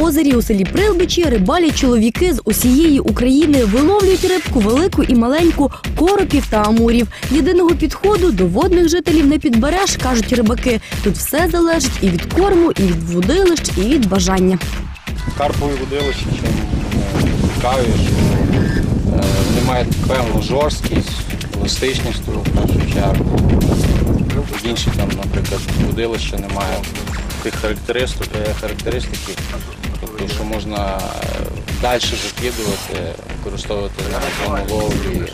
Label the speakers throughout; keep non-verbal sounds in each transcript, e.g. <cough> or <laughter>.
Speaker 1: озері у селі Прилбичі рибалять чоловіки з усієї України виловлюють рибку велику і маленьку, коропів та амурів. Єдиного підходу до водних жителів не підбереш, кажуть рибаки. Тут все залежить і від корму, і від водилищ, і від бажання.
Speaker 2: Карпові водилища, чим е, цікаві, що е, вони мають певну жорсткість, еластичність в першу чергу. Інші там, наприклад, водилища не мають тих характеристик, е, характеристики, тобто, що можна далі закидувати, використовувати на ловлі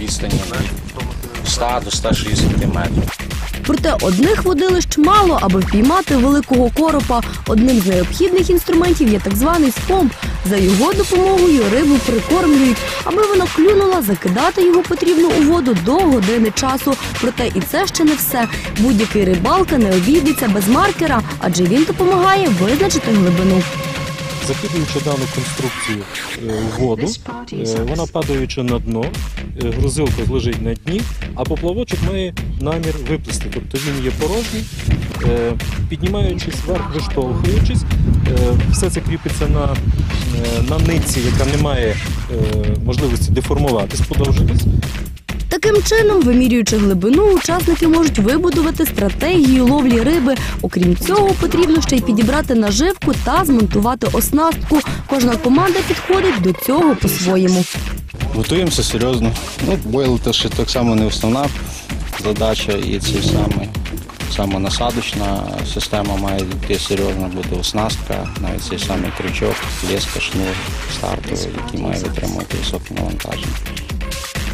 Speaker 2: відстані від 100 до 160 метрів.
Speaker 1: Проте одних водилищ мало, аби впіймати великого коропа. Одним з необхідних інструментів є так званий спомб. За його допомогою рибу прикормлюють. Аби вона клюнула, закидати його потрібно у воду до години часу. Проте і це ще не все. Будь-який рибалка не обійдеться без маркера, адже він допомагає визначити глибину.
Speaker 3: Закидуючи дану конструкцію е, в воду, е, вона падаючи на дно, е, грузилка лежить на дні, а поплавочок має намір виплисти. Тобто він є порожній, е, піднімаючись вверх, виштовхуючись, е, все це кріпиться на, е, на нитці, яка не має е, можливості деформуватись, подовжитись.
Speaker 1: Таким чином, вимірюючи глибину, учасники можуть вибудувати стратегію ловлі риби. Окрім цього, потрібно ще й підібрати наживку та змонтувати оснастку. Кожна команда підходить до цього по-своєму.
Speaker 2: Готуємося серйозно. Ну, бойл це так само не основна задача і цей самий. Саме насадочна система має йти серйозно бути оснастка, навіть цей самий крючок, леска, шнур стартовий, який має витримувати високе навантаження.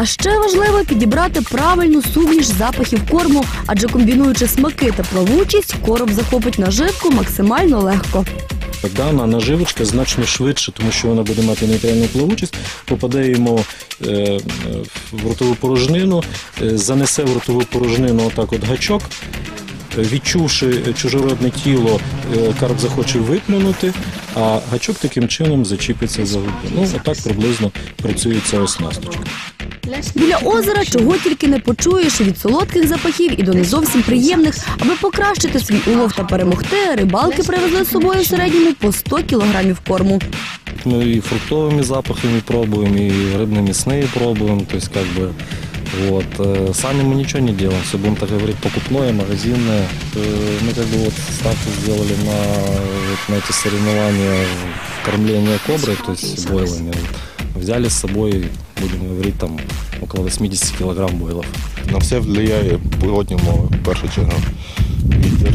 Speaker 1: А ще важливо підібрати правильну суміш запахів корму, адже комбінуючи смаки та плавучість, короб захопить наживку максимально легко.
Speaker 3: Дана наживочка значно швидше, тому що вона буде мати нейтральну плавучість, попаде йому е, е, в ротову порожнину, е, занесе в ротову порожнину отак от гачок. Відчувши чужородне тіло, карп захоче виплюнути, а гачок таким чином зачіпиться за губу. Ну, отак приблизно працює ця оснасточка.
Speaker 1: Біля озера чого тільки не почуєш від солодких запахів і до не зовсім приємних. Аби покращити свій улов та перемогти, рибалки привезли з собою в середньому по 100 кілограмів корму.
Speaker 3: Мы и фруктовыми запахами пробуем, и рыбно-мясные пробуем, то есть как бы вот. э, Сами мы ничего не делаем, все будем так говорить покупное, магазинное. Э, Мы как бы вот ставку сделали на, вот на эти соревнования в кормление кобры, то есть бойлами. Вот. Взяли с собой, будем говорить, там около 80 килограмм бойлов.
Speaker 4: На все впливає погодні умови, в першу чергу. Вітер.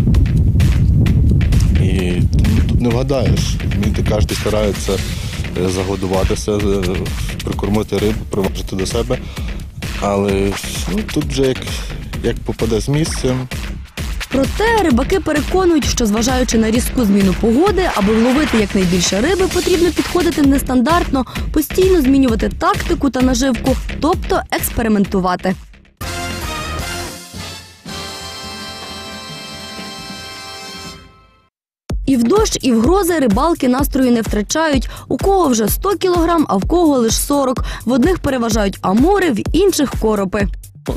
Speaker 4: І тут не вгадаєш. Мені кожен старається е, загодуватися, е, прикормити рибу, приважити до себе. Але ну, тут вже як, як попаде з місцем,
Speaker 1: Проте рибаки переконують, що зважаючи на різку зміну погоди, аби вловити якнайбільше риби, потрібно підходити нестандартно, постійно змінювати тактику та наживку, тобто експериментувати. І в дощ, і в грози рибалки настрою не втрачають. У кого вже 100 кілограм, а в кого лише 40. В одних переважають амури, в інших коропи.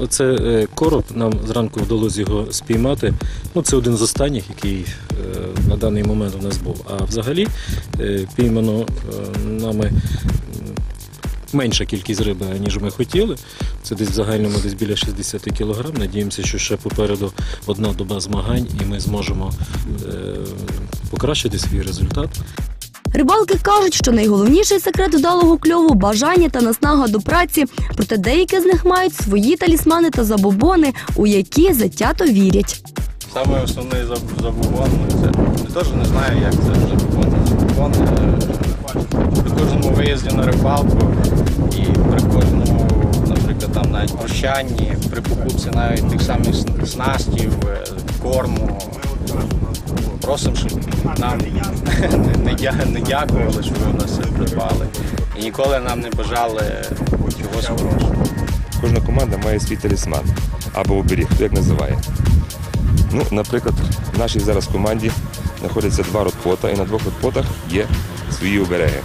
Speaker 3: Це е, короб, нам зранку вдалося його спіймати. Ну, це один з останніх, який е, на даний момент у нас був. А взагалі е, піймано нами менша кількість риби, ніж ми хотіли. Це десь в загальному десь біля 60 кілограм. Надіємося, що ще попереду одна доба змагань, і ми зможемо покращити свій результат.
Speaker 1: Рибалки кажуть, що найголовніший секрет вдалого кльову бажання та наснага до праці. Проте деякі з них мають свої талісмани та забобони, у які затято вірять.
Speaker 2: Саме основний заб- забубон, ну, це я теж не знаю, як це. Забубон е, при кожному виїзді на рибалку і при кожному, наприклад, там навіть прощанні, при покупці навіть тих самих сн- снастів, е, корму. Просимо, щоб нам <laughs> не, дякували, що ви в нас придбали. І ніколи нам не бажали чогось хорошого.
Speaker 5: Кожна команда має свій талісман або оберіг, хто як називає. Ну, наприклад, в нашій зараз команді знаходяться два ротпота, і на двох ротпотах є свої обереги.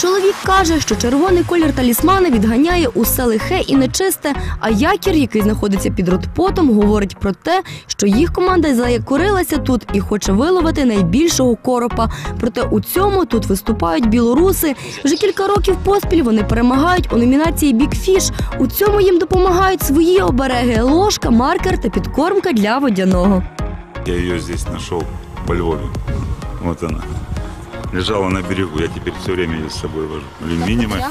Speaker 1: Чоловік каже, що червоний колір талісмана відганяє усе лихе і нечисте, а якір, який знаходиться під ротпотом, говорить про те, що їх команда заякорилася тут і хоче виловити найбільшого коропа. Проте у цьому тут виступають білоруси. Вже кілька років поспіль вони перемагають у номінації Fish. У цьому їм допомагають свої обереги: ложка, маркер та підкормка для водяного.
Speaker 6: Я ее здесь нашел во Львове. Вот она. Лежала на берегу. Я теперь все время ее с собой вожу. Алюминиевая.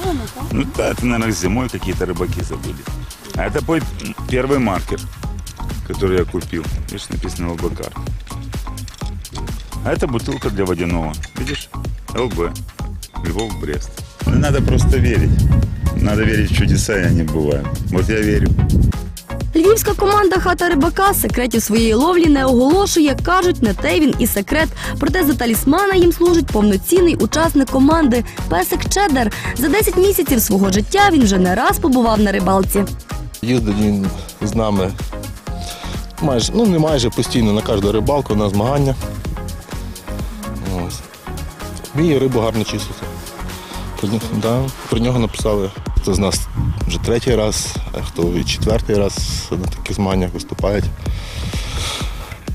Speaker 6: Ну да, это, наверное, зимой какие-то рыбаки забыли. А это мой первый маркер, который я купил. Видишь, написано ЛБК. А это бутылка для водяного. Видишь? ЛБ. Львов, Брест. Ну, Надо просто верить. Надо верить в чудеса, и они бывают. Вот я верю.
Speaker 1: Львівська команда хата рибака секретів своєї ловлі не оголошує. кажуть, не те він і секрет. Проте за талісмана їм служить повноцінний учасник команди песик Чедер. За 10 місяців свого життя він вже не раз побував на рибалці.
Speaker 4: Їздить він з нами майже, ну не майже постійно на кожну рибалку, на змагання. Ось. Вміє рибу гарно чистити. Да, про нього написали, хто з нас вже третій раз, а хто і четвертий раз на таких змаганнях виступають.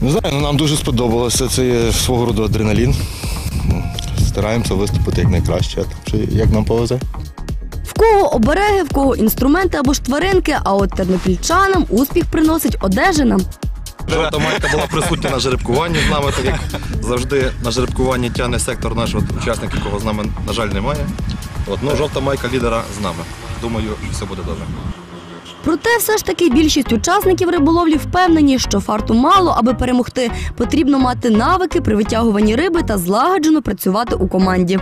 Speaker 4: Не знаю, ну, нам дуже сподобалося. Це є свого роду адреналін. Стараємося виступити як найкраще, як нам повезе.
Speaker 1: В кого обереги, в кого інструменти або ж тваринки, а от тернопільчанам успіх приносить одежина.
Speaker 7: Жовта майка була присутня на жеребкуванні з нами, так як завжди на жеребкуванні тягне сектор наш от, учасник, якого з нами, на жаль, немає. От, ну, жовта майка лідера з нами. Думаю, все буде добре.
Speaker 1: Проте все ж таки більшість учасників риболовлі впевнені, що фарту мало, аби перемогти. Потрібно мати навики при витягуванні риби та злагоджено працювати у команді.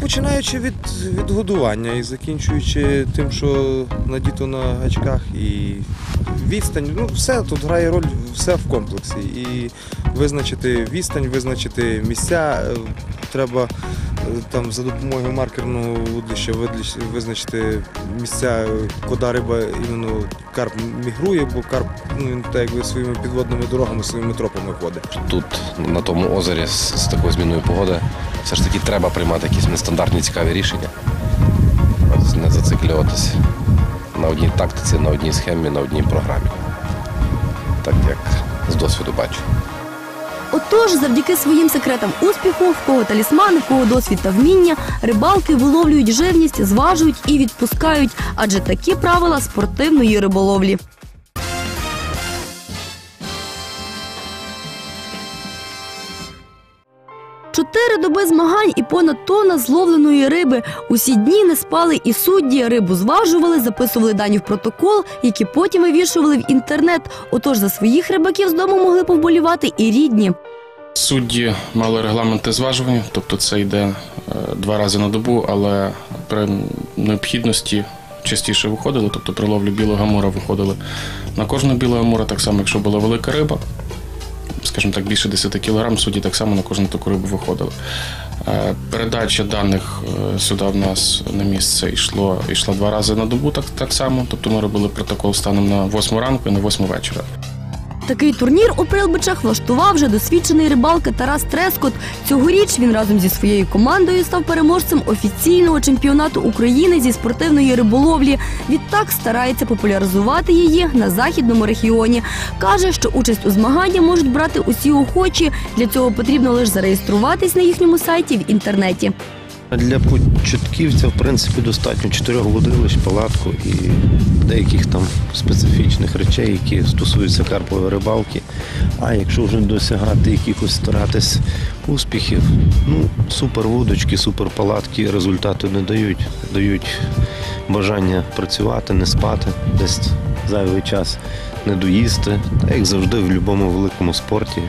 Speaker 8: Починаючи від, від годування і закінчуючи тим, що надіто на гачках і відстань, ну все тут грає роль все в комплексі. І визначити відстань, визначити місця. Треба е, там за допомогою маркерного видлищ- визначити місця, куди риба іменно карп мігрує, бо карп ну, він так якби своїми підводними дорогами, своїми тропами ходить.
Speaker 9: тут, на тому озері, з, з такою зміною погоди, все ж таки треба приймати якісь нестандартні цікаві рішення. Не зациклюватися на одній тактиці, на одній схемі, на одній програмі. Так як з досвіду бачу.
Speaker 1: Отож, завдяки своїм секретам успіху, в кого талісмани, в кого досвід та вміння, рибалки виловлюють живність, зважують і відпускають, адже такі правила спортивної риболовлі. Чотири доби змагань і понад тонна зловленої риби. Усі дні не спали і судді. Рибу зважували, записували дані в протокол, які потім вивішували в інтернет. Отож за своїх рибаків з дому могли повболівати і рідні.
Speaker 10: Судді мали регламенти зважування, тобто це йде е, два рази на добу, але при необхідності частіше виходили, тобто при ловлі білого амура виходили на кожного білого амура, так само, якщо була велика риба, скажімо так, більше 10 кілограм, судді так само на кожну таку рибу виходили. Е, Передача даних е, сюди в нас на місце йшло, йшла два рази на добу, так, так само. Тобто ми робили протокол станом на 8 ранку і на 8 вечора.
Speaker 1: Такий турнір у Прилбичах влаштував вже досвідчений рибалка Тарас Трескот. Цьогоріч він разом зі своєю командою став переможцем офіційного чемпіонату України зі спортивної риболовлі. Відтак старається популяризувати її на західному регіоні. Каже, що участь у змаганні можуть брати усі охочі. Для цього потрібно лише зареєструватись на їхньому сайті в інтернеті.
Speaker 11: Для початківця, в принципі, достатньо чотирьох водилищ, палатку і деяких там специфічних речей, які стосуються карпової рибалки. А якщо вже досягати якихось старатись успіхів, ну, супер вудочки, супер палатки результату не дають. Дають бажання працювати, не спати, десь зайвий час не доїсти. Та як завжди в будь-якому великому спорті,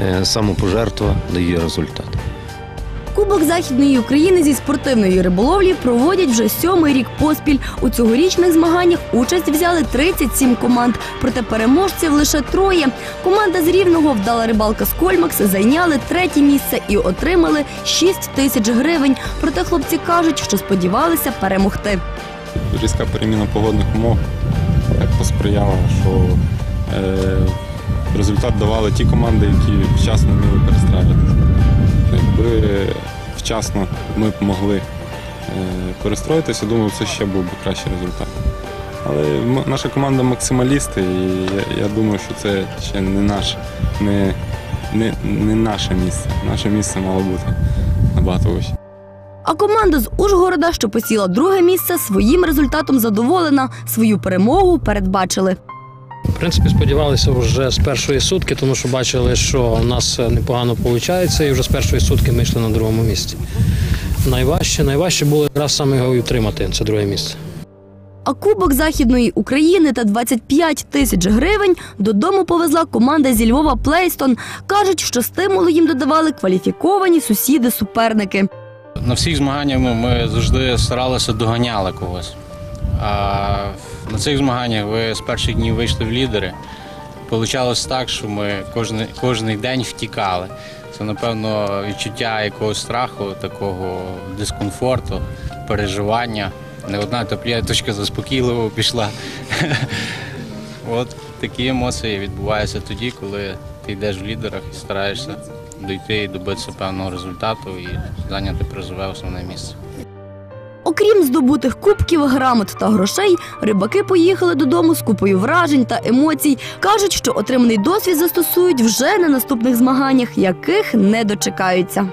Speaker 11: е, самопожертва дає результат.
Speaker 1: Кубок Західної України зі спортивної риболовлі проводять вже сьомий рік поспіль. У цьогорічних змаганнях участь взяли 37 команд, проте переможців лише троє. Команда з Рівного вдала рибалка з Кольмакс зайняли третє місце і отримали 6 тисяч гривень. Проте хлопці кажуть, що сподівалися перемогти.
Speaker 12: різка переміна погодних умов так посприяла, що е, результат давали ті команди, які вчасно вміли перестраюватися. Якби вчасно ми б могли перестроїтися, думаю, це ще був би кращий результат. Але наша команда максималісти, і я, я думаю, що це ще не наш, не, не, не наше місце. Наше місце мало бути набагато вище.
Speaker 1: А команда з Ужгорода, що посіла друге місце, своїм результатом задоволена. Свою перемогу передбачили.
Speaker 13: В принципі, сподівалися вже з першої сутки, тому що бачили, що у нас непогано виходить, і вже з першої сутки ми йшли на другому місці. Найважче, найважче було якраз саме його і утримати, це друге місце.
Speaker 1: А Кубок Західної України та 25 тисяч гривень додому повезла команда зі Львова Плейстон. Кажуть, що стимулу їм додавали кваліфіковані сусіди-суперники.
Speaker 2: На всіх змаганнях ми, ми завжди старалися доганяли когось. А на цих змаганнях ви з перших днів вийшли в лідери. Получалось так, що ми кожен, кожен день втікали. Це, напевно, відчуття якогось страху, такого дискомфорту, переживання. Не одна таблеточка заспокійливо пішла. <laughs> От такі емоції відбуваються тоді, коли ти йдеш в лідерах і стараєшся дійти і добитися певного результату і зайняти призове основне місце.
Speaker 1: Окрім здобутих кубків, грамот та грошей, рибаки поїхали додому з купою вражень та емоцій. Кажуть, що отриманий досвід застосують вже на наступних змаганнях, яких не дочекаються.